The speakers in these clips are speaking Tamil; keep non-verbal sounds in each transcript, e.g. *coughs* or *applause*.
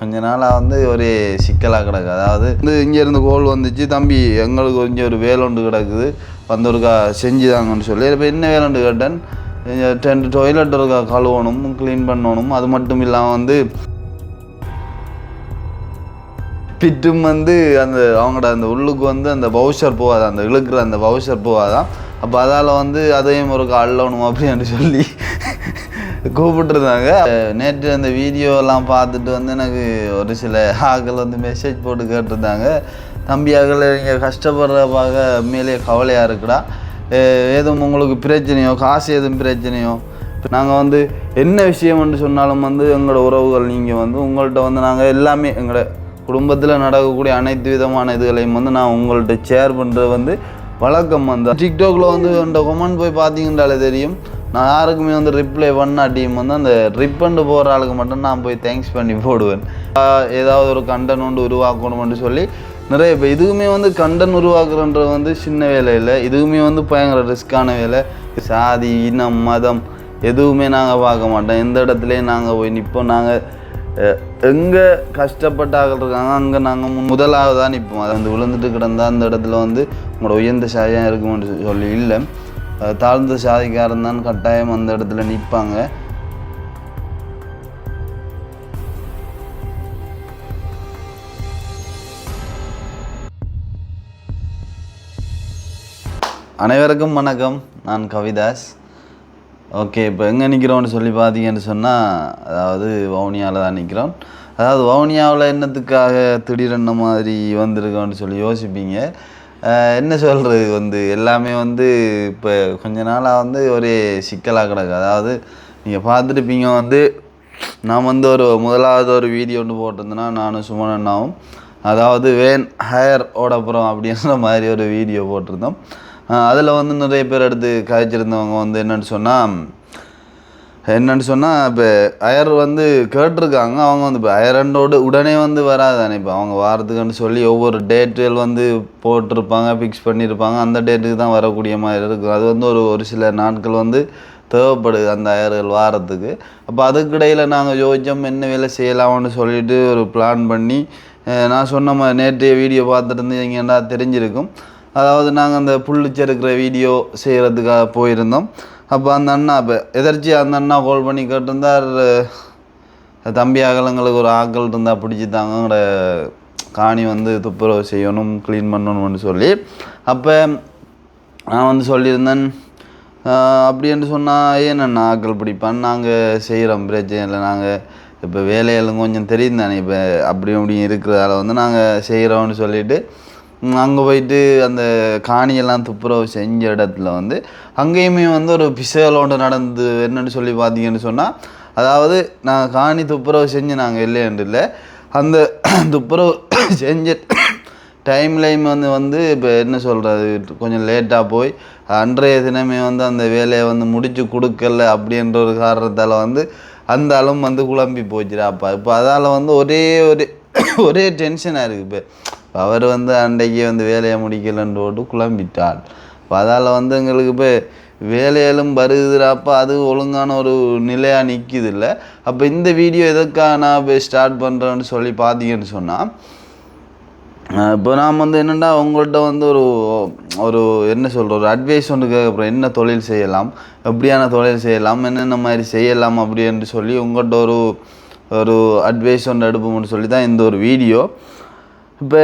கொஞ்ச நாளாக வந்து ஒரு சிக்கலாக கிடக்கு. அதாவது வந்து இங்கேருந்து கோல் வந்துச்சு தம்பி எங்களுக்கு கொஞ்சம் ஒரு வேலுண்டு கிடக்குது வந்து ஒருக்கா செஞ்சுதாங்கன்னு சொல்லி. இப்போ என்ன வேலுண்டு கேட்டேன்? இங்க ரெண்டு டொய்லெட் இருக்கா கழுவணும் க்ளீன் பண்ணணும் அது மட்டும் இல்லாமல் வந்து பிட்டும் வந்து அந்த அவங்களோட அந்த உள்ளுக்கு வந்து அந்த பவுஷர் போகாது அந்த இழுக்கிற அந்த பவுச்சர் போகாதான். அப்போ அதால் வந்து அதையும் ஒரு அள்ளணும் அப்படின்னு சொல்லி. கூப்பிட்டுருந்தாங்க. நேற்று அந்த வீடியோலாம் பார்த்துட்டு வந்து எனக்கு ஒரு சில ஆக்கள் வந்து மெசேஜ் போட்டு கேட்டிருந்தாங்க. தம்பி ஆக்கள் நீங்கள் கஷ்டப்படுற பார்க்க உண்மையிலேயே கவலையாக இருக்குடா. எதுவும் ஏதும் உங்களுக்கு பிரச்சனையோ காசு எதுவும் பிரச்சனையோ? நாங்கள் வந்து என்ன விஷயம்னு சொன்னாலும் வந்து எங்களோட உறவுகள் நீங்கள் வந்து உங்கள்கிட்ட வந்து நாங்கள் எல்லாமே எங்களோட குடும்பத்தில் நடக்கக்கூடிய அனைத்து விதமான இதுகளையும் வந்து நான் உங்கள்கிட்ட ஷேர் பண்ணுறது வந்து வழக்கம் வந்து. டிக்டாக்ல வந்து அந்த கொமெண்ட் போய் பார்த்தீங்கன்றாலே தெரியும். நான் யாருக்குமே வந்து ரிப்ளை பண்ணாட்டியும் வந்து அந்த ரிப்பண்டு போகிற ஆளுக்கு மட்டும் நான் போய் தேங்க்ஸ் பண்ணி போடுவேன். ஏதாவது ஒரு கண்டன் ஒன்று உருவாக்கணும்னு சொல்லி நிறைய இப்போ இதுவுமே வந்து கண்டன் உருவாக்குறன்றது வந்து சின்ன வேலை இல்லை. இதுவுமே வந்து பயங்கர ரிஸ்க்கான வேலை. சாதி இனம் மதம் எதுவுமே நாங்கள் பார்க்க மாட்டோம். எந்த இடத்துலையும் நாங்கள் போய் நிற்போம் நாங்கள் எங்கே கஷ்டப்பட்ட ஆட்கள் இருக்காங்க அங்கே நாங்கள் முதலாவதாக நிற்போம் அது வந்து விழுந்துட்டு கிடந்தால் அந்த இடத்துல வந்து உங்களோட உயர்ந்த சாயம் இருக்கும்னு சொல்லி இல்லை. தாழ்ந்த சாதிக்காரன் தான் கட்டாயம் அந்த இடத்துல நிற்பாங்க. அனைவருக்கும் வணக்கம். நான் கவிதாஸ். ஓகே இப்போ எங்கே நிற்கிறோம்னு சொல்லி பார்த்தீங்கன்னு சொன்னால் அதாவது வவுனியாவில் தான் நிற்கிறோம் அதாவது வவுனியாவில் என்னத்துக்காக திடீரென்ன மாதிரி வந்திருக்கோன்னு சொல்லி யோசிப்பீங்க. என்ன சொல்கிறது வந்து எல்லாமே வந்து இப்போ கொஞ்ச நாளாக வந்து ஒரே சிக்கலாக கிடக்கு. அதாவது நீங்கள் பார்த்துருப்பீங்க வந்து நான் வந்து ஒரு முதலாவது ஒரு வீடியோ ஒன்று போட்டிருந்தேன்னா நானும் சுமன் அண்ணாவும். அதாவது வேன் ஹையர் ஓடப்புறம் அப்படின்ற மாதிரி ஒரு வீடியோ போட்டிருந்தோம். அதில் வந்து நிறைய பேர் எடுத்து கதைச்சிருந்தவங்க வந்து என்னென்னு சொன்னால் என்னன்னு சொன்னால் இப்போ அயர் வந்து கேட்டிருக்காங்க. அவங்க வந்து இப்போ அயரண்டோடு உடனே வந்து வராதானே இப்போ? அவங்க வாரத்துக்குன்னு சொல்லி ஒவ்வொரு டேட்டுகள் வந்து போட்டிருப்பாங்க ஃபிக்ஸ் பண்ணியிருப்பாங்க அந்த டேட்டுக்கு தான் வரக்கூடிய மாதிரி இருக்கும். அது வந்து ஒரு ஒரு சில நாட்கள் வந்து தேவைப்படுது அந்த அயர்கள் வாரத்துக்கு. அப்போ அதுக்கிடையில் நாங்கள் யோசிச்சோம் என்ன வேலை செய்யலாம்னு சொல்லிட்டு ஒரு பிளான் பண்ணி நான் சொன்ன மாதிரி நேற்றைய வீடியோ பார்த்துட்டு இருந்தீங்கன்னா தெரிஞ்சிருக்கும். அதாவது நாங்கள் அந்த புல்லு செருக்கிற வீடியோ செய்கிறதுக்காக போயிருந்தோம். அப்போ அந்த அண்ணா இப்போ எதர்ச்சியாக அந்த அண்ணா கால் பண்ணி கேட்டிருந்தார். தம்பி அகலங்களுக்கு ஒரு ஆக்கள் இருந்தால் பிடிச்சி பிடிச்சித்தாங்கங்கிற காணி வந்து துப்புரவு செய்யணும் க்ளீன் பண்ணணும்னு சொல்லி. அப்போ நான் வந்து சொல்லியிருந்தேன் ஆஹ் அப்படி என்று சொன்னால் ஏன் நான் ஆக்கள் பிடிப்பான்? நாங்கள் செய்கிறோம் பிரச்சனை இல்லை. நாங்கள் இப்போ வேலையெல்லாம் கொஞ்சம் தெரியும் தானே இப்போ அப்படி அப்படி இருக்கிறதால வந்து நாங்கள் செய்கிறோம்னு சொல்லிட்டு அங்கே போயிட்டு அந்த காணியெல்லாம் துப்புரவு செஞ்ச இடத்துல வந்து அங்கேயுமே வந்து ஒரு பிசைகள் நடந்து என்னன்னு சொல்லி பார்த்தீங்கன்னு சொன்னால் அதாவது நான் காணி துப்புரவு செஞ்சு நாங்கள் இல்லையன்று இல்லை. அந்த *clears throat* துப்புரவு செஞ்ச டைம்லையும் வந்து வந்து இப்போ என்ன சொல்கிறது கொஞ்சம் லேட்டாக போய் அன்றைய தினமே வந்து அந்த வேலையை வந்து முடித்து கொடுக்கல அப்படின்ற ஒரு காரணத்தால் வந்து அந்த அளவு வந்து குழம்பி போச்சுடா அப்பா. இப்போ அதால் வந்து ஒரே ஒரு ஒரே டென்ஷனாக இருக்குது இப்போ அவர் வந்து அன்றைக்கு வந்து வேலையை முடிக்கலன்றோடு குழம்பிட்டார். இப்போ அதால் வந்து எங்களுக்கு இப்போ வேலையிலும் வருகிறப்ப அது ஒழுங்கான ஒரு நிலையாக நிற்கிது இல்லை அப்போ இந்த வீடியோ எதுக்காக நான் போய் ஸ்டார்ட் பண்ணுறேன்னு சொல்லி பார்த்தீங்கன்னு சொன்னால் இப்போ நாம் வந்து என்னென்னா உங்கள்கிட்ட வந்து ஒரு ஒரு என்ன சொல்கிற ஒரு அட்வைஸ் ஒன்று கேட்குறோம் என்ன தொழில் செய்யலாம் எப்படியான தொழில் செய்யலாம் என்னென்ன மாதிரி செய்யலாம் அப்படின்னு சொல்லி உங்கள்கிட்ட ஒரு ஒரு அட்வைஸ் ஒன்று எடுப்போம்னு சொல்லி தான் இந்த ஒரு வீடியோ. இப்போ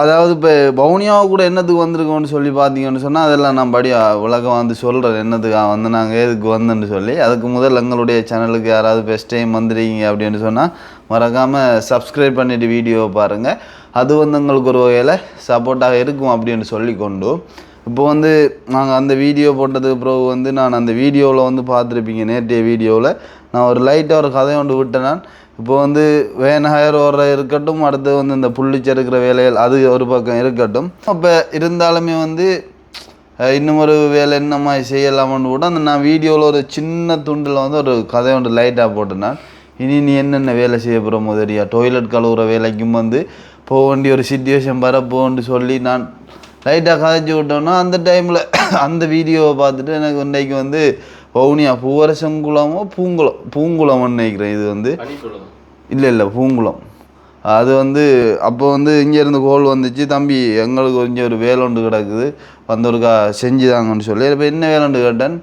அதாவது இப்போ பவுனியாவை கூட என்னத்துக்கு வந்திருக்கோன்னு சொல்லி பார்த்தீங்கன்னு சொன்னால் அதெல்லாம் நான் படி உலகம் வந்து சொல்கிறேன் என்னத்துக்காக வந்து நாங்கள் எதுக்கு வந்தேன்னு சொல்லி. அதுக்கு முதல் எங்களுடைய சேனலுக்கு யாராவது ஃபஸ்ட் டைம் வந்துருக்கீங்க அப்படின்னு சொன்னால் மறக்காமல் சப்ஸ்கிரைப் பண்ணிவிட்டு வீடியோவை பாருங்கள் அது வந்து எங்களுக்கு ஒரு வகையில் சப்போர்ட்டாக இருக்கும் அப்படின்னு சொல்லி கொண்டு. இப்போ வந்து நாங்கள் அந்த வீடியோ போட்டதுக்கு பிறகு வந்து நான் அந்த வீடியோவில் வந்து பார்த்துருப்பீங்க நேற்றைய வீடியோவில் நான் ஒரு லைட்டாக ஒரு கதை ஒன்று விட்டேன் நான். இப்போ வந்து வேன் ஹயர் ஓடுற இருக்கட்டும் அடுத்து வந்து இந்த புள்ளி செருக்கிற வேலைகள் அது ஒரு பக்கம் இருக்கட்டும். அப்போ இருந்தாலுமே வந்து இன்னும் ஒரு வேலை என்ன மாதிரி செய்யலாமான்னு கூட அந்த நான் வீடியோவில் ஒரு சின்ன துண்டில் வந்து ஒரு கதை ஒன்று லைட்டாக போட்டேன் நான் இனி நீ என்னென்ன வேலை செய்ய போகிற முதலியா டொய்லெட் கழுவுற வேலைக்கும் வந்து போக வேண்டிய ஒரு சுச்சுவேஷன் வரப்போன்னு சொல்லி நான் லைட்டாக கதைச்சி விட்டோன்னா அந்த டைமில் அந்த வீடியோவை பார்த்துட்டு எனக்கு இன்றைக்கு வந்து வவுனியா பூவரசங்குளமோ பூங்குளம் பூங்குளம்னு நினைக்கிறேன். இது வந்து இல்லை இல்லை பூங்குளம். அது வந்து அப்போ வந்து இங்கேருந்து கோல் வந்துச்சு. தம்பி எங்களுக்கு கொஞ்சம் ஒரு வேலை ஒன்று கிடக்குது. வந்து ஒருக்கா செஞ்சுதாங்கன்னு சொல்லி. இப்போ என்ன வேலைன்னு கேட்டேன்?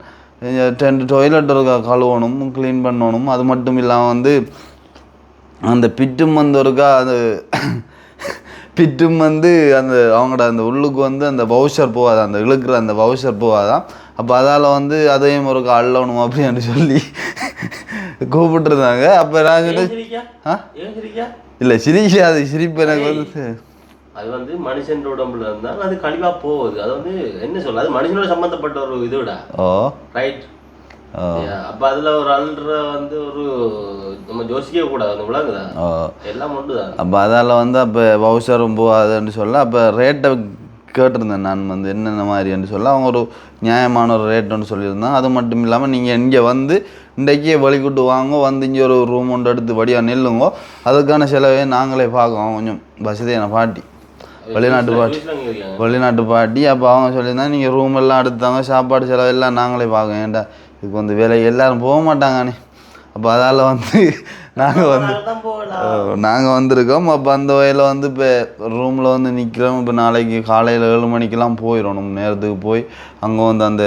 ரெண்டு டொய்லெட் இருக்கா கழுவணும் க்ளீன் பண்ணணும். அது மட்டும் இல்லாமல் வந்து அந்த பிட்டும் வந்து ஒருக்கா அது பிட்டும் வந்து அந்த அவங்களோட அந்த உள்ளுக்கு வந்து அந்த பவுச்சர் போகாது. அந்த இழுக்கிற அந்த பவுச்சர் போகாதான். அப்போ அதால் வந்து அதையும் ஒருக்கா அள்ளணும் அப்படின்னு சொல்லி கூப்பிட்டுருந்தாங்க. அப்போ நான் சிரிக்கா ஆ? இல்லை சிரிக்காது சிரிப்பு எனக்கு வந்து. அது வந்து மனுஷன் உடம்புல இருந்தால் அது கழிவா போகுது. அது வந்து என்ன சொல்ல அது மனுஷனோட சம்பந்தப்பட்ட ஒரு இதுடா. ஓ. ரைட் அப்ப அதுல ஒரு அல்ற வந்து ஒரு நம்ம யோசிக்க கூடாது அந்த விளங்குதா? ஓ. எல்லாம் ஒன்றுதான் அப்போ அதால் வந்து அப்போ பவுசரும் போகாதுன்னு சொல்ல அப்போ ரேட்டை கேட்டிருந்தேன் நான் வந்து என்னென்ன மாதிரின்னு சொல்ல அவங்க ஒரு நியாயமான ஒரு ரேட்டுன்னு சொல்லியிருந்தாங்க. அது மட்டும் இல்லாமல் நீங்கள் இங்கே வந்து இன்றைக்கே வழிகூட்டு வாங்க வந்து இங்கே ஒரு ரூம் ஒன்று எடுத்து வழியாக நில்லுங்கோ அதுக்கான செலவே நாங்களே பார்க்கோம் கொஞ்சம் வசதியான பாட்டி. வெளிநாட்டு பாட்டி. வெளிநாட்டு பாட்டி. அப்போ அவங்க சொல்லியிருந்தாங்க நீங்கள் ரூம் எல்லாம் எடுத்தாங்க சாப்பாடு செலவு எல்லாம் நாங்களே பார்க்கோம் ஏன்டா இதுக்கு வந்து வேலை எல்லாரும் போக மாட்டாங்கண்ணே அப்போ அதால் வந்து நாங்கள் வந்து நாங்கள் வந்திருக்கோம். அப்போ அந்த வகையில் வந்து இப்போ ரூமில் வந்து நிற்கிறோம் இப்போ நாளைக்கு காலையில் ஏழு மணிக்கெல்லாம் போயிடணும். நேரத்துக்கு போய் அங்கே வந்து அந்த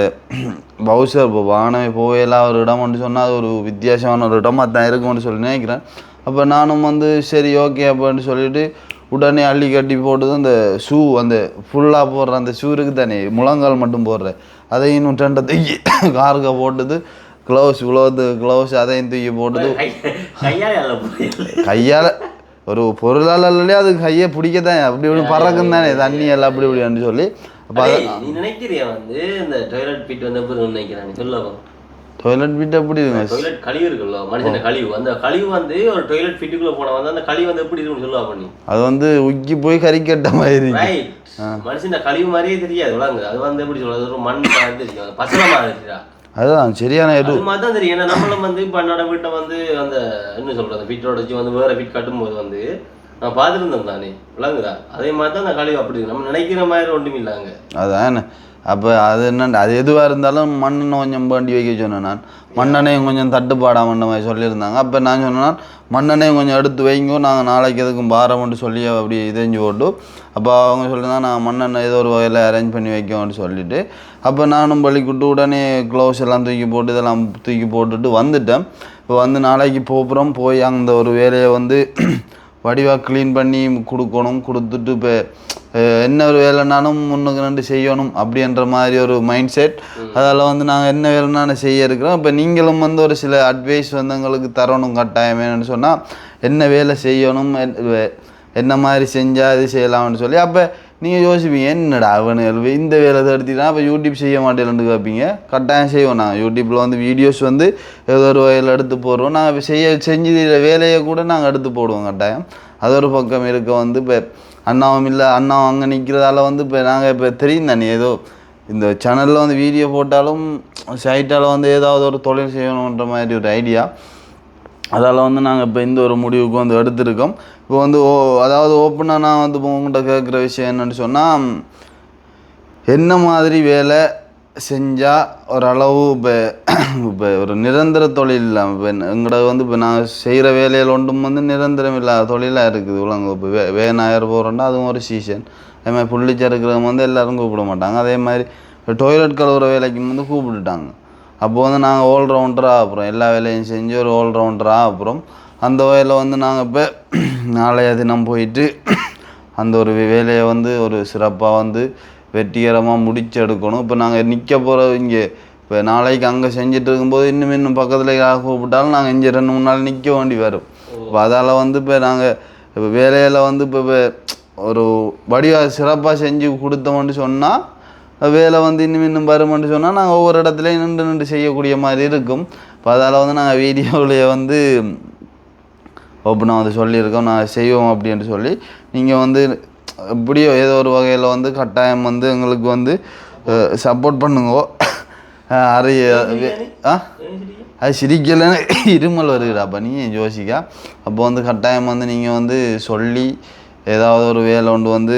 பவுசர் இப்போ வாகனமே போகலாம் ஒரு இடம்னு சொன்னால் அது ஒரு வித்தியாசமான ஒரு இடமா. தான் இருக்கும்னு சொல்லி நினைக்கிறேன். அப்போ நானும் வந்து சரி ஓகே அப்படின்னு சொல்லிட்டு உடனே அள்ளி கட்டி போட்டது அந்த ஷூ அந்த ஃபுல்லாக போடுற அந்த ஷூ இருக்குது தானே முழங்கால் மட்டும் போடுற. அதையும் இன்னும் டெண்டை தூக்கி காருக்க போட்டது. க்ளவுஸ் இவ்வளோது க்ளவுஸ் அதையும் தூக்கி போட்டது. கை- கையால ஒரு பொருளால் இல்லையா அது கையை பிடிக்கத்தான் அப்படி இப்படி பறக்கும் தானே தண்ணி எல்லாம் அப்படி இப்படின்னு சொல்லி. அப்போ நீ நினைக்கிறியா வந்து இந்த டாய்லெட் பீட் வந்து எப்படி நினைக்கிறேன் நீ சொல்ல டொய்லெட் அப்படி இருங்க டாய்லெட் கழிவு இருக்குல்ல மனுஷன் கழிவு. அந்த கழிவு வந்து ஒரு டாய்லெட் ஃபிட்டுக்குள்ள போன வந்து அந்த கழிவு வந்து எப்படி இருக்குன்னு சொல்லுவா பண்ணி அது வந்து உக்கி போய் கறிக்கட்ட மாதிரி இருக்கு. மனுஷன் கழிவு மாதிரியே தெரியாது விளாங்க அது வந்து எப்படி சொல்றது? ஒரு மண் மாதிரி தெரியும். பசங்க மாதிரி அதுதான் சரியான எடு தான் தெரியும். ஏன்னா நம்மளும் வந்து இப்போ என்னோட வீட்டை வந்து அந்த என்ன சொல்றது ஃபிட்டோட வச்சு வந்து வேற ஃபிட் கட்டும்போது வந்து நான் பார்த்துருந்தேன் தானே விளங்குதா? அதே மாதிரி தான் அந்த கழிவு அப்படி. நம்ம நினைக்கிற மாதிரி ஒன்றும் இல்லாங்க அதான் அப்போ அது என்னண்டு அது எதுவாக இருந்தாலும் மண்ணெண்ணை கொஞ்சம் வேண்டி வைக்க சொன்னேன் நான். மண்ணெண்ணையும் கொஞ்சம் தட்டுப்பாடாமன்ற மாதிரி சொல்லியிருந்தாங்க. அப்போ நான் சொன்னேன் மண்ணெண்ணையும் கொஞ்சம் எடுத்து வைங்கோ நாங்கள் நாளைக்கு எதுக்கும் பாரம்னு சொல்லி அப்படி இதெஞ்சு போட்டு அப்போ அவங்க சொல்லியிருந்தா நான் மண்ணெண்ணை ஏதோ ஒரு வகையில் அரேஞ்ச் பண்ணி வைக்கோன்னு சொல்லிவிட்டு அப்போ நானும் பள்ளிக்கூட்டு உடனே க்ளவுஸ் எல்லாம் தூக்கி போட்டு இதெல்லாம் தூக்கி போட்டுட்டு வந்துட்டேன். இப்போ வந்து நாளைக்கு போகிறோம் போய் அந்த ஒரு வேலையை வந்து வடிவாக க்ளீன் பண்ணி கொடுக்கணும் கொடுத்துட்டு இப்போ என்ன ஒரு வேலைனாலும் முன்னுக்கு ரெண்டு செய்யணும் அப்படின்ற மாதிரி ஒரு மைண்ட் செட் அதில் வந்து நாங்கள் என்ன வேலைனாலும் செய்ய இருக்கிறோம். இப்போ நீங்களும் வந்து ஒரு சில அட்வைஸ் வந்து எங்களுக்கு தரணும் கட்டாயம் வேணும்னு சொன்னால் என்ன வேலை செய்யணும் என்ன மாதிரி செஞ்சால் இது செய்யலாம்னு சொல்லி. அப்போ நீங்கள் யோசிப்பீங்க என்னடா அவனு இந்த வேலை எடுத்துட்டா அப்போ யூடியூப் செய்ய மாட்டேன்னு கேட்பீங்க கட்டாயம் செய்வோம் நாங்கள் யூடியூப்பில் வந்து வீடியோஸ் வந்து ஏதோ ஒரு வகையில் எடுத்து போடுறோம் நாங்கள் செய்ய செஞ்சு வேலையை கூட நாங்கள் எடுத்து போடுவோம் கட்டாயம். அது ஒரு பக்கம் இருக்க வந்து இப்போ அண்ணாவும் இல்லை அண்ணாவும் அங்கே நிற்கிறதால வந்து இப்போ நாங்கள் இப்போ தெரியும் தானே. ஏதோ இந்த சேனலில் வந்து வீடியோ போட்டாலும் சைட்டால் வந்து ஏதாவது ஒரு தொழில் செய்யணுன்ற மாதிரி ஒரு ஐடியா அதால் வந்து நாங்கள் இப்போ இந்த ஒரு முடிவுக்கு வந்து எடுத்திருக்கோம். இப்போ வந்து ஓ அதாவது ஓப்பனாக நான் வந்து இப்போ உங்கள்கிட்ட கேட்குற விஷயம் என்னன்னு சொன்னால் என்ன மாதிரி வேலை செஞ்சால் ஓரளவு இப்போ இப்போ ஒரு நிரந்தர தொழில் இல்லாமல் இப்போ எங்கட வந்து இப்போ நாங்கள் செய்கிற வேலையில் ஒன்றும் வந்து நிரந்தரம் இல்லாத தொழிலாக இருக்குது உலகம் இப்போ வே வேணாயிரம் போகிறோன்னா அதுவும் ஒரு சீசன் அதே மாதிரி புள்ளிச்சா இருக்கிறவங்க வந்து எல்லோரும் கூப்பிட மாட்டாங்க. அதே மாதிரி இப்போ டொய்லெட் கழுவுற வேலைக்கும் வந்து கூப்பிட்டுட்டாங்க. அப்போது வந்து நாங்கள் ஆல்ரவுண்டராக அப்புறம் எல்லா வேலையும் செஞ்சு ஒரு ஆல்ரவுண்டராக அப்புறம் அந்த வகையில் வந்து நாங்கள் இப்போ நாளைய தினம் போயிட்டு அந்த ஒரு வேலையை வந்து ஒரு சிறப்பாக வந்து வெற்றிகரமாக முடிச்சு எடுக்கணும் இப்போ நாங்கள் நிற்க போகிற இங்கே இப்போ நாளைக்கு அங்கே செஞ்சுட்டு இருக்கும்போது இன்னும் இன்னும் பக்கத்தில் யாராவது கூப்பிட்டாலும் நாங்கள் இங்கே ரெண்டு மூணு நாள் நிற்க வேண்டி வரும். இப்போ அதால் வந்து இப்போ நாங்கள் இப்போ வேலையில் வந்து இப்போ இப்போ ஒரு வடிவாக சிறப்பாக செஞ்சு கொடுத்தோம்னு சொன்னால் வேலை வந்து இன்னும் இன்னும் வருமென்று சொன்னால் நாங்கள் ஒவ்வொரு இடத்துலையும் நின்று நின்று செய்யக்கூடிய மாதிரி இருக்கும். இப்போ அதால் வந்து நாங்கள் வீடியோவிலேயே வந்து ஓப்பனாக வந்து சொல்லியிருக்கோம் நான் செய்வோம் அப்படின்னு சொல்லி நீங்கள் வந்து எப்படியோ ஏதோ ஒரு வகையில் வந்து கட்டாயம் வந்து எங்களுக்கு வந்து சப்போர்ட் பண்ணுங்க. அறைய ஆ? அது சிரிக்கலைன்னு இருமல் வருகிறாப்பா நீ யோசிக்கா? அப்போ வந்து கட்டாயம் வந்து நீங்கள் வந்து சொல்லி ஏதாவது ஒரு வேலை ஒன்று வந்து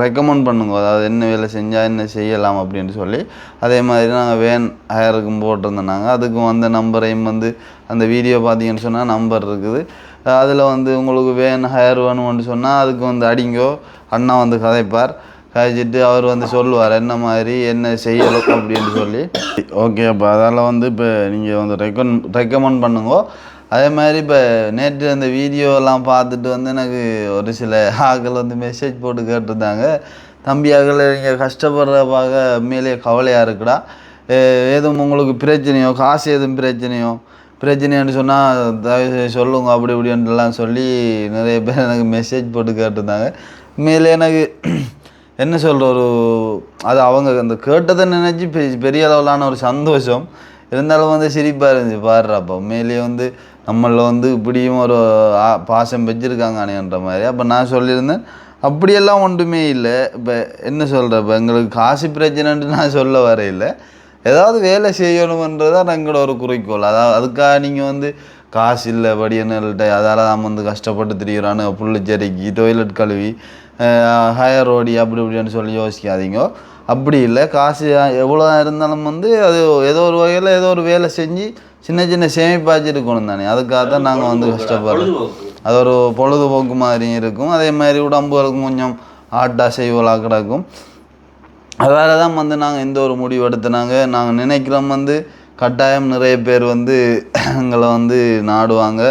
ரெக்கமெண்ட் பண்ணுங்க. அதாவது என்ன வேலை செஞ்சால் என்ன செய்யலாம் அப்படின்னு சொல்லி. அதே மாதிரி நாங்கள் வேன் ஹயருக்கும் போட்டிருந்தோம் அதுக்கும் வந்த நம்பரையும் வந்து அந்த வீடியோ பார்த்தீங்கன்னு சொன்னால் நம்பர் இருக்குது. அதில் வந்து உங்களுக்கு வேன் ஹயர் வேணும்னு சொன்னால் அதுக்கு வந்து அடிங்கோ அண்ணா வந்து கதைப்பார். கதைச்சிட்டு அவர் வந்து சொல்லுவார் என்ன மாதிரி என்ன செய்யலாம் அப்படின்னு சொல்லி. ஓகே அப்போ அதால் வந்து இப்போ நீங்கள் வந்து ரெக்கமெண்ட் ரெக்கமெண்ட் பண்ணுங்க. அதே மாதிரி இப்போ நேற்று அந்த வீடியோலாம் பார்த்துட்டு வந்து எனக்கு ஒரு சில ஆக்கள் வந்து மெசேஜ் போட்டு கேட்டிருந்தாங்க. தம்பி ஆக்கள் நீங்கள் கஷ்டப்படுற பார்க்க உண்மையிலேயே கவலையாக இருக்குடா. எதுவும் உங்களுக்கு பிரச்சனையோ காசு எதுவும் பிரச்சனையோ? பிரச்சனைன்னு சொன்னால் தயவு சொல்லுங்க அப்படி இப்படின்ட்டுலாம் சொல்லி நிறைய பேர் எனக்கு மெசேஜ் போட்டு கேட்டிருந்தாங்க. உண்மையிலே எனக்கு என்ன சொல்கிற ஒரு அது அவங்க அந்த கேட்டதை நினச்சி பெரிய அளவிலான ஒரு சந்தோஷம். இருந்தாலும் வந்து சிரிப்பாக இருந்துச்சு. பாடுறாப்பா உண்மையிலேயே வந்து நம்மளில் வந்து இப்படியும் ஒரு பாசம் வச்சுருக்காங்க அணையன்ற மாதிரி. அப்போ நான் சொல்லியிருந்தேன் அப்படியெல்லாம் ஒன்றுமே இல்லை. இப்போ என்ன சொல்கிற இப்போ எங்களுக்கு காசு பிரச்சனைன்ட்டு நான் சொல்ல வரையில. ஏதாவது வேலை செய்யணுமன்றதான் எங்களோட ஒரு குறிக்கோள். அதாவது அதுக்காக நீங்கள் வந்து காசு இல்லை படியன்கள்ட்ட அதால் நாம் வந்து கஷ்டப்பட்டு திரிகிறான்னு புள்ளிச்சரிக்கி டொய்லெட் கழுவி ஹயர் ஓடி அப்படி இப்படின்னு சொல்லி யோசிக்காதீங்க. அப்படி இல்லை காசு எவ்வளோ இருந்தாலும் வந்து அது ஏதோ ஒரு வகையில் ஏதோ ஒரு வேலை செஞ்சு சின்ன சின்ன சேமிப்பாச்சு இருக்கணும் தானே. அதுக்காக தான் நாங்கள் வந்து கஷ்டப்படுறோம். அது ஒரு பொழுதுபோக்கு மாதிரியும் இருக்கும். அதே மாதிரி உடம்புகளுக்கும் கொஞ்சம் ஆட்டா செய்வலாக கிடக்கும். அதால தான் வந்து நாங்கள் இந்த ஒரு முடிவு எடுத்துனாங்க. நாங்கள் நினைக்கிறோம் வந்து கட்டாயம் நிறைய பேர் வந்து *clears throat* எங்களை வந்து நாடுவாங்க.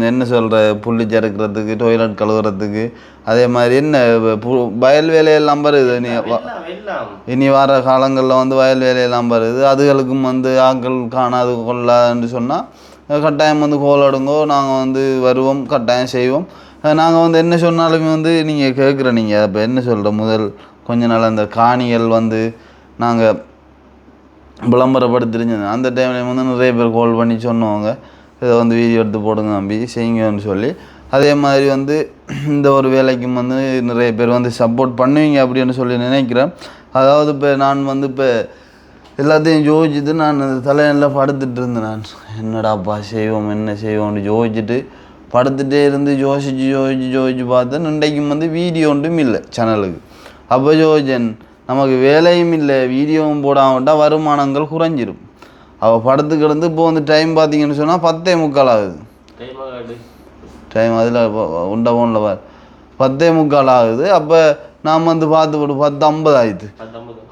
என்ன சொல்கிற புள்ளி சேர்க்கிறதுக்கு டொய்லெட் கழுவுறதுக்கு அதே மாதிரி என்ன பு- வயல் வேலையெல்லாம் வருது. இனி இனி வர காலங்களில் வந்து வயல் வேலையெல்லாம் வருது. அதுகளுக்கும் வந்து ஆட்கள் காணாது கொள்ளாதுன்னு சொன்னால் கட்டாயம் வந்து கோலடுங்கோ நாங்கள் வந்து வருவோம் கட்டாயம் செய்வோம். நாங்கள் வந்து என்ன சொன்னாலுமே வந்து நீங்கள் கேட்குற நீங்கள் இப்போ என்ன சொல்கிற முதல் கொஞ்ச நாள் அந்த காணிகள் வந்து நாங்கள் விளம்பரப்படுத்திருந்தது. அந்த டைம்லேயும் வந்து நிறைய பேர் கால் பண்ணி சொன்னவங்க. இதை வந்து வீடியோ எடுத்து போடுங்க நம்பி செய்யுங்கன்னு சொல்லி. அதே மாதிரி வந்து இந்த ஒரு வேலைக்கும் வந்து நிறைய பேர் வந்து சப்போர்ட் பண்ணுவீங்க அப்படின்னு சொல்லி நினைக்கிறேன். அதாவது இப்போ நான் வந்து இப்போ எல்லாத்தையும் யோசிச்சுட்டு நான் அந்த தலையில் படுத்துட்டு இருந்தேன் நான். என்னடாப்பா செய்வோம் என்ன செய்வோம்னு யோசிச்சுட்டு படுத்துகிட்டே இருந்து யோசிச்சு யோசிச்சு யோசிச்சு பார்த்தேன். இன்றைக்கும் வந்து வீடியோ ஒன்றும் இல்லை சேனலுக்கு அப்போ யோசிச்சேன் நமக்கு வேலையும் இல்லை வீடியோவும் போடாமட்டால் வருமானங்கள் குறைஞ்சிரும். அவள் படத்து கிடந்து இப்போ வந்து டைம் பார்த்தீங்கன்னு சொன்னால் பத்தே முக்கால் ஆகுது. டைம் அதில் உண்ட ஃபோனில் பார். பத்தே முக்கால் ஆகுது. அப்போ நாம் வந்து பார்த்து போட்டு பத்து ஐம்பது ஆயிடுது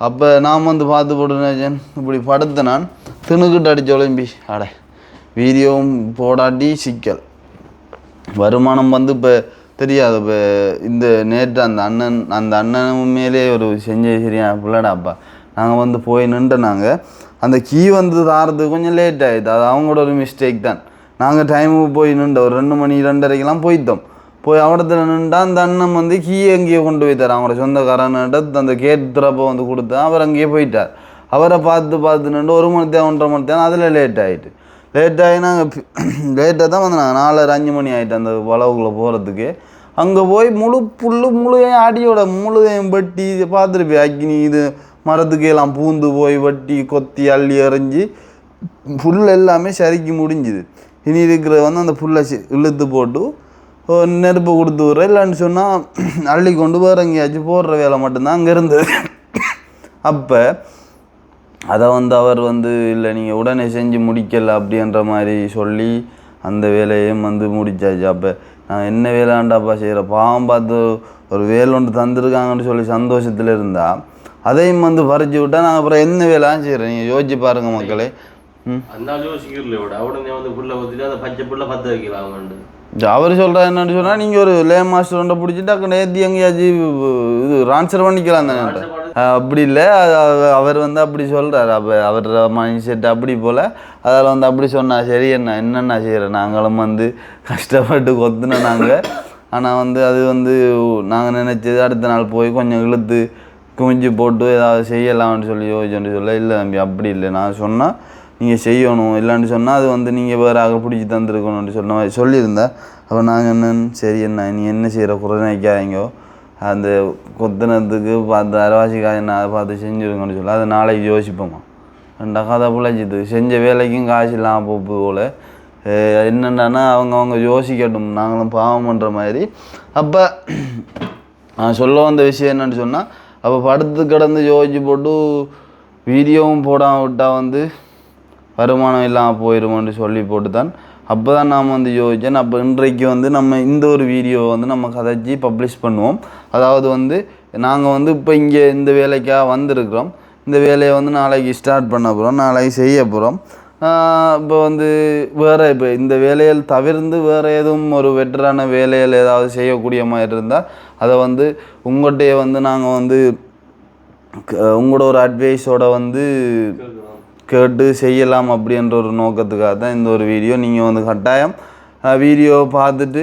அப்போ நான் வந்து பார்த்து போட்டுனேன் இப்படி படுத்து நான் திணுக்கிட்டு அடிச்ச ஒளிம்பி அட வீடியோவும் போடாட்டி சிக்கல். வருமானம் வந்து இப்போ தெரியாது. இப்போ இந்த நேற்று அந்த அண்ணன் அந்த அண்ணன் மேலே ஒரு செஞ்ச சரியா பிள்ளடாப்பா நாங்கள் வந்து போய் நின்றுனாங்க. அந்த கீ வந்து தாரது கொஞ்சம் லேட் ஆகிடுது அது அவங்களோட ஒரு மிஸ்டேக் தான். நாங்கள் டைமுக்கு போய் நின்று ஒரு ரெண்டு மணி ரெண்டரைக்கெல்லாம் போயிட்டோம். போய் அவடத்தில் நின்றா அந்த அண்ணன் வந்து கீ எங்கேயோ கொண்டு போய்த்தார் அவங்களோட சொந்தக்காரன்கிட்ட அந்த கேட் திறப்பை வந்து கொடுத்து அவர் அங்கேயே போயிட்டார். அவரை பார்த்து பார்த்து நின்று ஒரு மணி தேவை ஒன்றரை மணி தேவை அதில் லேட் ஆயிட்டு. லேட் ஆகி நாங்கள் லேட்டாக *coughs* தான் வந்தாங்க நாலரை அஞ்சு மணி ஆயிட்டு அந்த வளவுக்குள்ளே போகிறதுக்கு அங்கே போய் முழு புல்லு முழுதையும் அடியோட முழுதையும் பட்டி பார்த்துருப்பேன் அக்னி இது மரத்துக்கு எல்லாம் பூந்து போய் வெட்டி கொத்தி அள்ளி எறிஞ்சு புல் எல்லாமே சரிக்கு முடிஞ்சுது. இனி இருக்கிற வந்து அந்த புல்லை இழுத்து போட்டு நெருப்பு கொடுத்து விட்ற இல்லைன்னு சொன்னால் *clears throat* அள்ளி கொண்டு வேற எங்கேயாச்சும் போடுற வேலை மட்டும்தான் அங்கே இருந்தது. *clears throat* அப்போ அதை வந்து அவர் வந்து இல்லை நீங்கள் உடனே செஞ்சு முடிக்கலை அப்படின்ற மாதிரி சொல்லி அந்த வேலையும் வந்து முடிச்சாச்சு. அப்போ நான் என்ன வேலையாண்டாப்பா செய்கிற பாவம் பார்த்து ஒரு வேலை ஒன்று தந்திருக்காங்கன்னு சொல்லி சந்தோஷத்தில் இருந்தால் அதையும் வந்து பறிச்சு விட்டா நாங்கள் அப்புறம் என்ன வேலையும் செய்கிறேன் நீங்கள் யோசிச்சு பாருங்க மக்களே. அவர் சொல்கிறா என்னன்னு சொன்னால் நீங்கள் ஒரு லே மாஸ்டர் ஒன்றை பிடிச்சிட்டு அங்கே ஏற்றி எங்கேயாச்சும் இது ட்ரான்ஸ்ஃபர் பண்ணிக்கலாம் தானே அப்படி இல்லை. அவர் வந்து அப்படி சொல்கிறார் அப்போ அவர் மைண்ட் செட் அப்படி போல். அதில் வந்து அப்படி சொன்னா சரி என்ன என்னென்ன செய்கிறேன் நாங்களும் வந்து கஷ்டப்பட்டு கொத்துனோம் நாங்கள் ஆனால் வந்து அது வந்து நாங்கள் நினச்சது அடுத்த நாள் போய் கொஞ்சம் இழுத்து குமிஞ்சு போட்டு ஏதாவது செய்யலாம்னு சொல்லி யோசிச்சுட்டு சொல்ல இல்லை தம்பி அப்படி இல்லை. நான் சொன்னால் நீங்கள் செய்யணும். இல்லைன்னு சொன்னால் அது வந்து நீங்கள் வேறாக பிடிச்சி தந்துருக்கணும்னு சொன்ன மாதிரி சொல்லியிருந்தேன் அப்போ நான் சொன்னேன் சரி என்ன? நீ என்ன செய்கிற குறை நினைக்காதீங்கோ அந்த கொத்துனதுக்கு பார்த்து அரைவாசி என்ன நான் அதை பார்த்து செஞ்சுருங்கன்னு சொல்லி. அதை நாளைக்கு யோசிப்போமா? ரெண்டா கதை பிழைச்சிது செஞ்ச வேலைக்கும் காசு இல்லாமல் போப்பு போல். என்னென்னா அவங்க அவங்க யோசிக்கட்டும். நாங்களும் பாவம் பண்ணுற மாதிரி. அப்போ நான் சொல்ல வந்த விஷயம் என்னென்னு சொன்னால் அப்போ படுத்து கிடந்து யோசிச்சு போட்டு வீடியோவும் போடாமல் விட்டால் வந்து வருமானம் இல்லாமல் போயிடுமோன்னு சொல்லி போட்டு தான் அப்போ தான் நாம் வந்து யோசித்தேன் அப்போ இன்றைக்கு வந்து நம்ம இந்த ஒரு வீடியோ வந்து நம்ம கதைச்சி பப்ளிஷ் பண்ணுவோம். அதாவது வந்து நாங்கள் வந்து இப்போ இங்கே இந்த வேலைக்காக வந்திருக்கிறோம். இந்த வேலையை வந்து நாளைக்கு ஸ்டார்ட் பண்ண போகிறோம் நாளைக்கு செய்ய போகிறோம் இப்போ வந்து வேறு இப்போ இந்த வேலையில் தவிர்த்து வேறு எதுவும் ஒரு வெட்டரான வேலையில் ஏதாவது செய்யக்கூடிய மாதிரி இருந்தால் அதை வந்து உங்கள்கிட்டயே வந்து நாங்கள் வந்து க- உங்களோட ஒரு அட்வைஸோட வந்து கேட்டு செய்யலாம் அப்படின்ற ஒரு நோக்கத்துக்காக தான் இந்த ஒரு வீடியோ நீங்கள் வந்து கட்டாயம் வீடியோ பார்த்துட்டு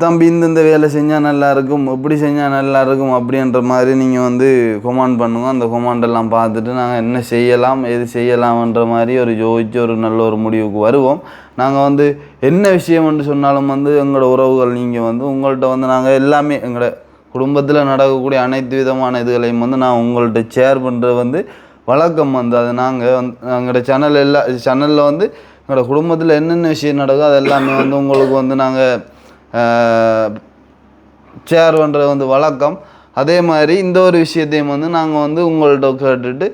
தம்பி இந்த இந்த வேலை செஞ்சால் நல்லா இருக்கும் எப்படி செஞ்சால் நல்லா இருக்கும் அப்படின்ற மாதிரி நீங்கள் வந்து கொமாண்ட் பண்ணுங்க. அந்த கொமாண்டெல்லாம் பார்த்துட்டு நாங்கள் என்ன செய்யலாம் எது செய்யலாம்ன்ற மாதிரி ஒரு யோசிச்சு ஒரு நல்ல ஒரு முடிவுக்கு வருவோம். நாங்கள் வந்து என்ன விஷயம்னு சொன்னாலும் வந்து எங்களோட உறவுகள் நீங்கள் வந்து உங்கள்கிட்ட வந்து நாங்கள் எல்லாமே எங்களோட குடும்பத்தில் நடக்கக்கூடிய அனைத்து விதமான இதுகளையும் வந்து நான் உங்கள்கிட்ட ஷேர் பண்ணுறது வந்து வழக்கம் வந்து அது. நாங்கள் வந்து எங்களோட சேனல் எல்லா சேனலில் வந்து எங்களோட குடும்பத்தில் என்னென்ன விஷயம் நடக்கும் அது எல்லாமே வந்து உங்களுக்கு வந்து நாங்கள் ஷேர் பண்ணுறது வந்து வழக்கம். அதே மாதிரி இந்த ஒரு விஷயத்தையும் வந்து நாங்கள் வந்து உங்கள்கிட்ட கேட்டுட்டு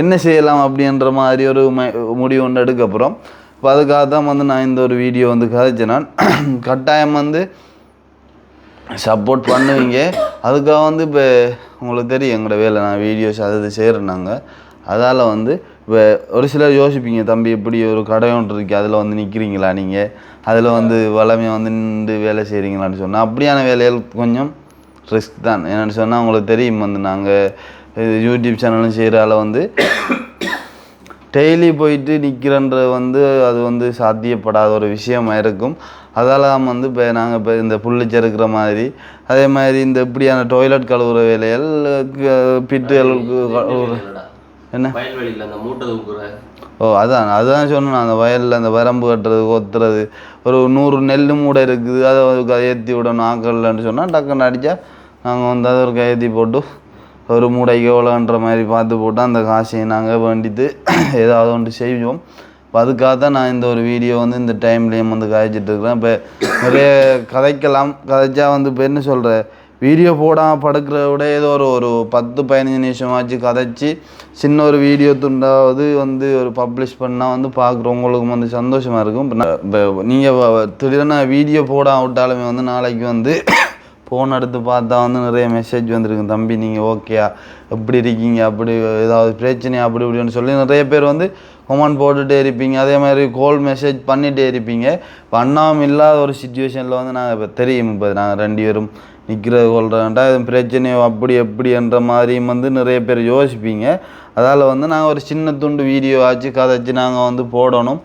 என்ன செய்யலாம் அப்படின்ற மாதிரி ஒரு ம முடிவு ஒன்று எடுக்கப்புறம். இப்போ அதுக்காக தான் வந்து நான் இந்த ஒரு வீடியோ வந்து கதைச்சேன் நான் கட்டாயம் வந்து சப்போர்ட் பண்ணுவீங்க. அதுக்காக வந்து இப்போ உங்களுக்கு தெரியும் எங்களோட வேலை நான் வீடியோஸ் அது செய்கிறேன் நாங்கள் அதால் வந்து இப்போ ஒரு சிலர் யோசிப்பீங்க தம்பி இப்படி ஒரு கடை ஒன்று இருக்கு அதில் வந்து நிற்கிறீங்களா நீங்கள் அதில் வந்து வளமையாக வந்து நின்று வேலை செய்கிறீங்களான்னு சொன்னால் அப்படியான வேலைகள் கொஞ்சம் ரிஸ்க் தான். என்னென்னு சொன்னால் உங்களுக்கு தெரியும் வந்து நாங்கள் யூடியூப் சேனலும் செய்கிறால வந்து டெய்லி போயிட்டு நிற்கிறன்றது வந்து அது வந்து சாத்தியப்படாத ஒரு விஷயமா இருக்கும். அதால் தான் வந்து இப்போ நாங்கள் இப்போ இந்த புல்லு செருக்கிற மாதிரி அதே மாதிரி இந்த இப்படியான டாய்லெட் கழுவுற வேலைகள் கழுவுற- என்ன? வயல்வெளியில் அந்த மூட்டை தூக்குற. ஓ அதான் அதுதான் சொன்னேன் அந்த வயலில் அந்த வரம்பு கட்டுறது கொத்துறது. ஒரு நூறு நெல் மூடை இருக்குது அதை ஏற்றி விடணும் ஆக்கலன்னு சொன்னால் டக்குன்னு அடித்தா நாங்கள் வந்து அதை ஒரு கையேற்றி போட்டு ஒரு மூடைக்கு எவ்வளோன்ற மாதிரி பார்த்து போட்டு அந்த காசையை நாங்கள் வேண்டிட்டு *coughs* ஏதாவது ஒன்று செய்வோம். இப்போ அதுக்காக தான் நான் இந்த ஒரு வீடியோ வந்து இந்த டைம்லேயும் வந்து காய்ச்சிட்டு இருக்கிறேன். இப்போ நிறைய கதைக்கலாம். கதைச்சா வந்து இப்போ என்ன சொல்கிற வீடியோ போடாமல் படுக்கிறத விட ஏதோ ஒரு ஒரு பத்து பதினஞ்சு நிமிஷமாச்சு கதைச்சி சின்ன ஒரு வீடியோ துண்டாவது வந்து ஒரு பப்ளிஷ் பண்ணால் வந்து பார்க்குறவங்களுக்கும் வந்து சந்தோஷமாக இருக்கும். இப்போ நீங்கள் திடீர்னு வீடியோ போடாம விட்டாலுமே வந்து நாளைக்கு வந்து *coughs* ஃபோன் எடுத்து பார்த்தா வந்து நிறைய மெசேஜ் வந்திருக்கு தம்பி நீங்கள் ஓகேயா எப்படி இருக்கீங்க? அப்படி ஏதாவது பிரச்சனையா? அப்படி இப்படின்னு சொல்லி நிறைய பேர் வந்து கொமெண்ட் போட்டுகிட்டே இருப்பீங்க. அதே மாதிரி கால் மெசேஜ் பண்ணிகிட்டே இருப்பீங்க. பண்ணாமல் இல்லாத ஒரு சுச்சுவேஷனில் வந்து நாங்கள் இப்போ தெரியும். இப்போ நாங்கள் ரெண்டு பேரும் நிற்கிறது கொள்றேன்டா எதுவும் பிரச்சனையோ அப்படி எப்படின்ற மாதிரியும் வந்து நிறைய பேர் யோசிப்பீங்க. அதால் வந்து நாங்கள் ஒரு சின்ன துண்டு வீடியோ ஆச்சு கதைச்சு நாங்கள் வந்து போடணும்.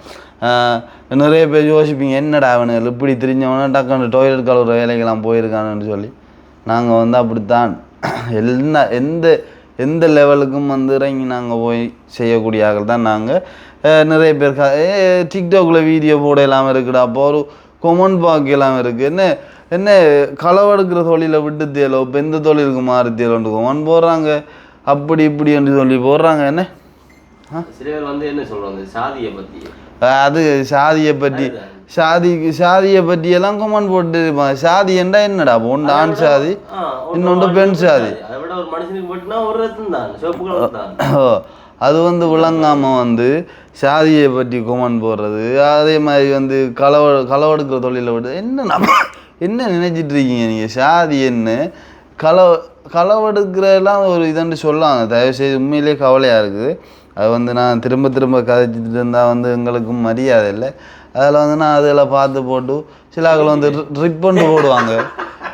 நிறைய பேர் யோசிப்பீங்க என்னடா அவனுகள் இப்படி தெரிஞ்சவன டக்குன்னு டாய்லெட் கழுவுற வேலைக்கெல்லாம் போயிருக்கானுன்னு சொல்லி. நாங்கள் வந்து அப்படித்தான். என்ன எந்த எந்த லெவலுக்கும் வந்து இறங்கி நாங்கள் போய் செய்யக்கூடிய ஆட்கள் தான் நாங்கள் நிறைய பேர் க டிக்டாக்ல வீடியோ போட இல்லாமல் இருக்குடா அப்போ ஒரு கொமெண்ட் பார்க்க இல்லாமல் இருக்குது என்ன என்ன களவெடுக்கிற தொழிலை விட்டு தேலோ இப்போ எந்த தொழிலுக்கு மாறி தேலோன்னு போடுறாங்க. அப்படி இப்படி என்று சொல்லி போடுறாங்க. என்ன? வந்து என்ன சாதியை அது சாதியை பற்றி. சாதிக்கு சாதியை பற்றி எல்லாம் கொமெண்ட் போட்டு இருப்பாங்க. சாதி என்றா என்னடா? ஒன்று ஆண் சாதி இன்னொன்று பெண் சாதி. அதை வந்து விளங்காம வந்து சாதியை பற்றி கொமெண்ட் போடுறது. அதே மாதிரி வந்து களவ களவெடுக்கிற தொழிலை விட்டு என்ன நம்ம என்ன நினைச்சிட்டு இருக்கீங்க நீங்கள் சாதி என்ன? கள களவெடுக்கிறதெல்லாம் ஒரு இதுன்னு சொல்லாங்க. தயவுசெய்து உண்மையிலே கவலையாக இருக்குது. அது வந்து நான் திரும்ப திரும்ப கதைச்சிட்டு இருந்தால் வந்து எங்களுக்கும் மரியாதை இல்லை. அதில் வந்து நான் அதில் பார்த்து போட்டு சில ஆக்கள் வந்து ட்ரிப் பண்ணி போடுவாங்க.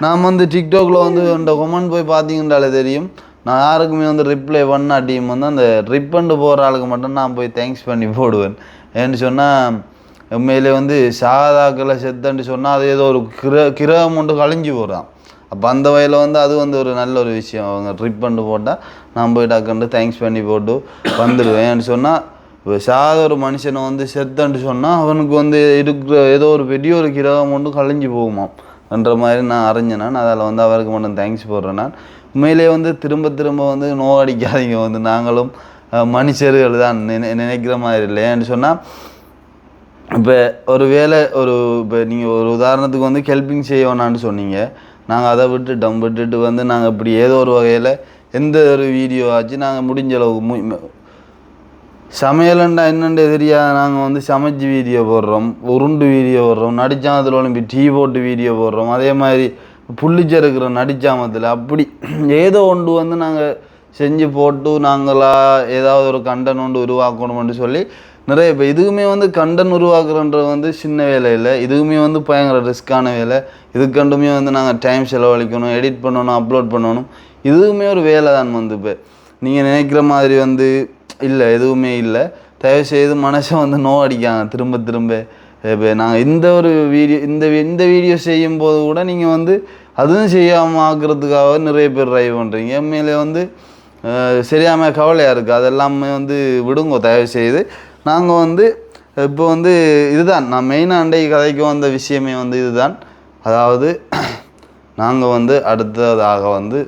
நான் வந்து டிக்டாக்ல வந்து இந்த கொமெண்ட் போய் பார்த்தீங்கன்றாலே தெரியும். நான் யாருக்குமே வந்து ரிப்ளை பண்ணாட்டியும் வந்து அந்த ரிப்பண்டு போகிற ஆளுக்கு மட்டும் நான் போய் தேங்க்ஸ் பண்ணி போடுவேன். ஏன்னு சொன்னால் உண்மையிலே வந்து சாதாக்களை செத்தன்ட்டு சொன்னால் அது ஏதோ ஒரு கிர கிரகம் ஒன்று கழிஞ்சு போகிறான் அப்போ அந்த வகையில் வந்து அது வந்து ஒரு நல்ல ஒரு விஷயம். அவங்க ட்ரிப் பண்ணிட்டு போட்டால் நான் போய் டக்குன்ட்டு தேங்க்ஸ் பண்ணி போட்டு வந்துடுவேன் ஏன்னு சொன்னால் இப்போ சாத ஒரு மனுஷனை வந்து செத்தன்ட்டு சொன்னால் அவனுக்கு வந்து இருக்கிற ஏதோ ஒரு பெரிய ஒரு கிரகம் ஒன்று கழிஞ்சு போகுமாம் என்ற மாதிரி நான் அறிஞ்சேன் நான். அதில் வந்து அவருக்கு மட்டும் தேங்க்ஸ் போடுறேன் நான். உண்மையிலே வந்து திரும்ப திரும்ப வந்து நோவடிக்காதீங்க வந்து நாங்களும் மனுஷர்கள் தான் நினை நினைக்கிற மாதிரி இல்லை ஏன்னு சொன்னால் இப்போ ஒரு வேலை ஒரு இப்போ நீங்கள் ஒரு உதாரணத்துக்கு வந்து ஹெல்பிங் செய்ய வேணான்னு சொன்னீங்க. நாங்கள் அதை விட்டு டம் விட்டுட்டு வந்து நாங்கள் இப்படி ஏதோ ஒரு வகையில் எந்த ஒரு வீடியோ ஆச்சு நாங்கள் முடிஞ்ச அளவுக்கு மு- சமையலண்டா என்னண்டு தெரியாது நாங்கள் வந்து சமைச்சு வீடியோ போடுறோம் உருண்டு வீடியோ போடுறோம் நடிச்சாமத்தில் ஒலிம்பி டீ போட்டு வீடியோ போடுறோம் அதே மாதிரி புள்ளிச்சறுக்கிற நடிச்சாமத்தில் அப்படி *clears throat* ஏதோ ஒன்று வந்து நாங்கள் செஞ்சு போட்டு நாங்களா ஏதாவது ஒரு கண்டன் ஒன்று உருவாக்கணும்னு சொல்லி நிறைய இப்போ இதுவுமே வந்து கண்டன் உருவாக்குறன்ற வந்து சின்ன வேலை இல்லை. இதுவுமே வந்து பயங்கர ரிஸ்க்கான வேலை. இதுக்கண்டுமே வந்து நாங்கள் டைம் செலவழிக்கணும் எடிட் பண்ணணும் அப்லோட் பண்ணணும். இதுவுமே ஒரு வேலை தான் வந்து இப்போ. நீங்கள் நினைக்கிற மாதிரி வந்து இல்லை எதுவுமே இல்லை. தயவுசெய்து மனசை வந்து நோ அடிக்காங்க திரும்ப திரும்ப இப்போ நாங்கள் இந்த ஒரு வீடியோ இந்த இந்த வீடியோ செய்யும் போது கூட நீங்கள் வந்து அதுவும் செய்யாமல் ஆக்குறதுக்காக நிறைய பேர் ட்ரைவ் பண்ணுறீங்க உண்மையிலே வந்து சரியாமல் கவலையாக இருக்குது அதெல்லாமே வந்து விடுங்க தயவு செய்து நாங்கள் வந்து இப்போ வந்து இதுதான். நான் மெயினாக அண்டை கதைக்கு வந்த விஷயமே வந்து இதுதான். அதாவது நாங்கள் வந்து அடுத்ததாக வந்து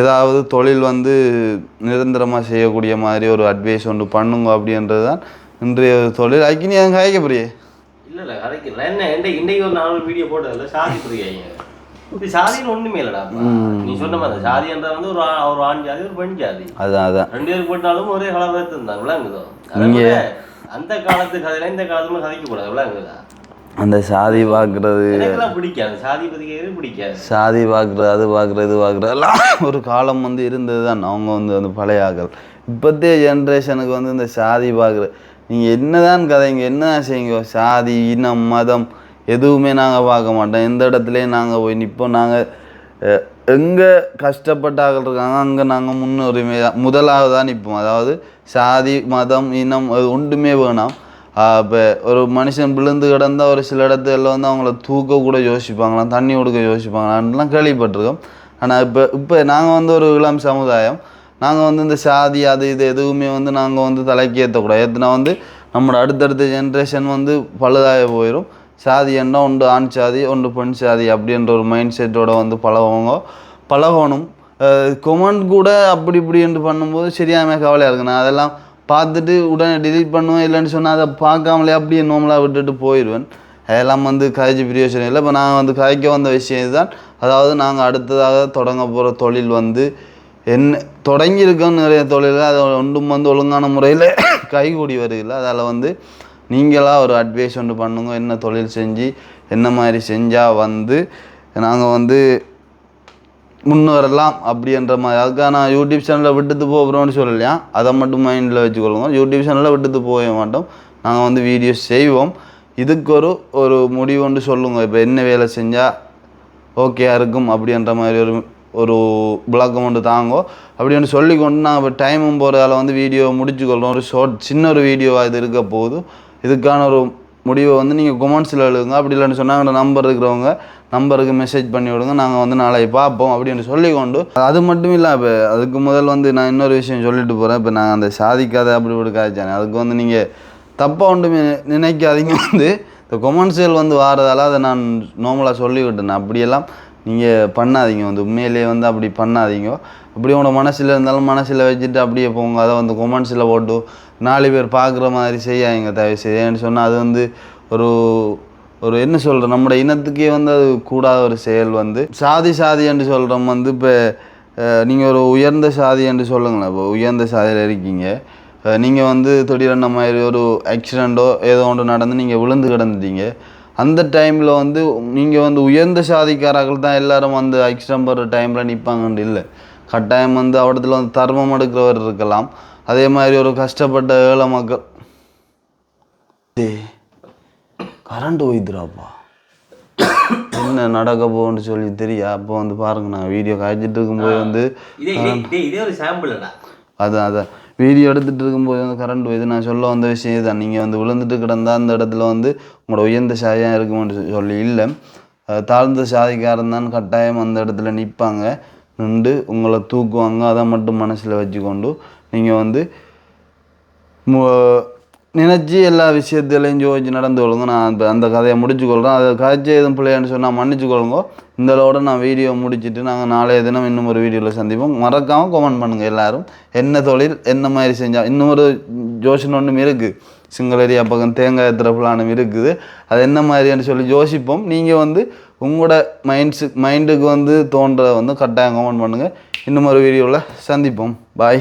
ஏதாவது தொழில் வந்து நிரந்தரமாக செய்யக்கூடிய மாதிரி ஒரு அட்வைஸ் ஒன்று பண்ணுங்க அப்படின்றது தான் இன்றைய தொழில். அதுக்கு நீ கதைக்க காய்க்க இல்லை இல்லை கதைக்கு இல்லை. என்ன இன்றைக்கு இன்றைக்கு ஒரு நாலு வீடியோ போட்டதில்ல சாதி புரியாங்க சாதின்னு ஒண்ணுமே இல்லடா. நீ சொன்ன மாதிரி சாதின்ற வந்து ஒரு ஒரு ஆண் ஜாதி ஒரு பெண் ஜாதி அதான் அதான். ரெண்டு பேர் போட்டாலும் ஒரே கலவரத்து இருந்தாங்க விளங்குதோ? அந்த காலத்து கதையில இந்த காலத்துல கதைக்க கூடாது விளங்குதா? அந்த சாதி பார்க்குறது பிடிக்காது. சாதி பிடிக்காது. சாதி பார்க்குறது அது பார்க்குறது இது பார்க்குறது எல்லாம் ஒரு காலம் வந்து இருந்தது தான். அவங்க வந்து அந்த பழைய ஆக்கள். இப்போத்தைய ஜென்ரேஷனுக்கு வந்து இந்த சாதி பார்க்குற நீங்கள் என்னதான் கதைங்க என்னதான் செய்யுங்க சாதி இனம் மதம் எதுவுமே நாங்கள் பார்க்க மாட்டோம். எந்த இடத்துலையும் நாங்கள் போய் நிற்போம் நாங்கள் எங்கே கஷ்டப்பட்ட ஆக்கள் இருக்காங்க அங்கே நாங்கள் முன்னுரிமை முதலாவதாக நிற்போம் அதாவது சாதி மதம் இனம் அது ஒன்றுமே வேணாம். இப்போ ஒரு மனுஷன் விழுந்து கிடந்தால் ஒரு சில இடத்துல வந்து அவங்கள தூக்க கூட யோசிப்பாங்களாம் தண்ணி கொடுக்க யோசிப்பாங்களான்லாம் கேள்விப்பட்டிருக்கோம். ஆனால் இப்போ இப்போ நாங்கள் வந்து ஒரு இளம் சமுதாயம். நாங்கள் வந்து இந்த சாதி அது இது எதுவுமே வந்து நாங்கள் வந்து தலைக்கு ஏற்றக்கூடாது ஏற்றினா வந்து நம்மளோட அடுத்தடுத்த ஜென்ரேஷன் வந்து பழுதாய போயிடும் சாதி என்ன ஒன்று ஆண் சாதி ஒன்று பெண் சாதி அப்படின்ற ஒரு மைண்ட் செட்டோட வந்து பழகுவாங்க. பழகணும். கொமெண்ட் கூட அப்படி இப்படி என்று பண்ணும்போது சரியாமே கவலையாக இருக்கு. நான் அதெல்லாம் பார்த்துட்டு உடனே டிலீட் பண்ணுவேன் இல்லைன்னு சொன்னால் அதை பார்க்காமலே அப்படியே நார்மலாக விட்டுட்டு போயிடுவேன். அதெல்லாம் வந்து காய்ச்சி பிரியோசனம் இல்லை. இப்போ நாங்கள் வந்து காய்க்க வந்த விஷயம் இதுதான். அதாவது நாங்கள் அடுத்ததாக தொடங்க போகிற தொழில் வந்து என்ன தொடங்கியிருக்கோம் நிறைய தொழில்கள் அது ஒன்றும் வந்து ஒழுங்கான முறையில் *coughs* கைகூடி வருதில்லை அதால் வந்து நீங்களாக ஒரு அட்வைஸ் ஒன்று பண்ணுங்க. என்ன தொழில் செஞ்சு என்ன மாதிரி செஞ்சால் வந்து நாங்கள் வந்து முன்னேறலாம் அப்படின்ற மாதிரி. அதுக்காக நான் யூடியூப் சேனலில் விட்டுட்டு போகிறோம்னு சொல்லலையா? அதை மட்டும் மைண்டில் வச்சுக்கொள்ளுங்க. யூடியூப் சேனலில் விட்டுட்டு போக மாட்டோம். நாங்கள் வந்து வீடியோஸ் செய்வோம். இதுக்கு ஒரு ஒரு முடிவு சொல்லுங்கள் சொல்லுங்க. இப்போ என்ன வேலை செஞ்சால் ஓகேயா இருக்கும் அப்படின்ற மாதிரி ஒரு ஒரு விளக்கம் ஒன்று தாங்கோ. அப்படின்னு சொல்லிக்கொண்டு நாங்கள் இப்போ டைமும் போகிறதால வந்து வீடியோ முடிச்சுக்கொள்கிறோம் ஒரு ஷார்ட் சின்ன ஒரு வீடியோவாக இது இருக்க போகுது. இதுக்கான ஒரு முடிவை வந்து நீங்கள் கொமெண்ட்ஸில் எழுதுங்க. அப்படி இல்லைன்னு சொன்னாங்க நம்பர் இருக்கிறவங்க நம்பருக்கு மெசேஜ் பண்ணி விடுங்க. நாங்கள் வந்து நாளைக்கு பார்ப்போம் அப்படின்னு சொல்லி கொண்டு அது மட்டும் இல்லை இப்போ அதுக்கு முதல் வந்து நான் இன்னொரு விஷயம் சொல்லிட்டு போகிறேன் இப்போ நான் அந்த சாதிக்காத அப்படி இப்படி காய்ச்சானே அதுக்கு வந்து நீங்கள் தப்பாக ஒன்றுமே நினைக்காதீங்க வந்து. இந்த கொமர்ஷியல் வந்து வாரதால அதை நான் நார்மலாக சொல்லிவிட்டேன். அப்படியெல்லாம் நீங்கள் பண்ணாதீங்க வந்து உண்மையிலேயே வந்து அப்படி பண்ணாதீங்க. அப்படி உங்களோட மனசில் இருந்தாலும் மனசில் வச்சுட்டு அப்படியே போங்க. அதை வந்து கொமெண்ட்ஸில் போட்டு நாலு பேர் பார்க்குற மாதிரி செய்யாதீங்க தயவு செய்யன்னு சொன்னால் அது வந்து ஒரு ஒரு என்ன சொல்கிற நம்முடைய இனத்துக்கே வந்து அது கூடாத ஒரு செயல் வந்து. சாதி சாதி என்று சொல்கிறோம் வந்து இப்போ நீங்கள் ஒரு உயர்ந்த சாதி என்று சொல்லுங்களேன். இப்போ உயர்ந்த சாதியில் இருக்கீங்க. நீங்கள் வந்து திடீரென்ன மாதிரி ஒரு ஆக்சிடெண்ட்டோ ஏதோ ஒன்று நடந்து நீங்கள் விழுந்து கிடந்துட்டீங்க. அந்த டைமில் வந்து நீங்கள் வந்து உயர்ந்த சாதிக்காரர்கள் தான் எல்லாரும் வந்து போடுற டைமில் நிற்பாங்கன்னு இல்லை. கட்டாயம் வந்து அவடத்துல வந்து தர்மம் எடுக்கிறவர் இருக்கலாம். அதே மாதிரி ஒரு கஷ்டப்பட்ட ஏழை மக்கள். கரண்ட் போயிடுறாப்பா என்ன நடக்க போகுன்னு சொல்லி தெரியா? அப்போ வந்து பாருங்க நான் வீடியோ காய்ச்சிட்டு இருக்கும்போது வந்து அதான் அதான். வீடியோ எடுத்துகிட்டு இருக்கும்போது வந்து கரண்ட் போயிது நான் சொல்ல வந்த விஷயம் இதுதான். நீங்கள் வந்து விழுந்துட்டு கிடந்தா அந்த இடத்துல வந்து உங்களோட உயர்ந்த சாயாக இருக்குமென்று சொல்லி இல்லை. தாழ்ந்த சாதிக்காரன் தான் கட்டாயம் அந்த இடத்துல நிற்பாங்க நின்று உங்களை தூக்குவாங்க. அதை மட்டும் மனசில் வச்சுக்கொண்டு நீங்கள் வந்து நினச்சி எல்லா விஷயத்துலையும் யோசிச்சு நடந்து கொள்ளுங்க. நான் இப்போ அந்த கதையை முடிச்சுக்கொள்கிறேன் அதை கதைச்சி எதுவும் பிள்ளைன்னு சொன்னால் மன்னிச்சுக்கொள்ளுங்க இந்தளோட நான் வீடியோ முடிச்சுட்டு நாங்கள் நாளைய தினம் இன்னும் ஒரு வீடியோவில் சந்திப்போம். மறக்காமல் கமெண்ட் பண்ணுங்கள் எல்லோரும். என்ன தொழில் என்ன மாதிரி செஞ்சால் இன்னும் ஒரு ஜோஷன் ஒன்றும் இருக்குது சிங்களேரியா பக்கம் தேங்காய் எத்துற பிளானும் இருக்குது. அது என்ன மாதிரின்னு சொல்லி யோசிப்போம். நீங்கள் வந்து உங்களோட மைண்ட்ஸு மைண்டுக்கு வந்து தோன்றதை வந்து கட்டாயம் கமெண்ட் பண்ணுங்கள் இன்னும் ஒரு வீடியோவில் சந்திப்போம். பாய்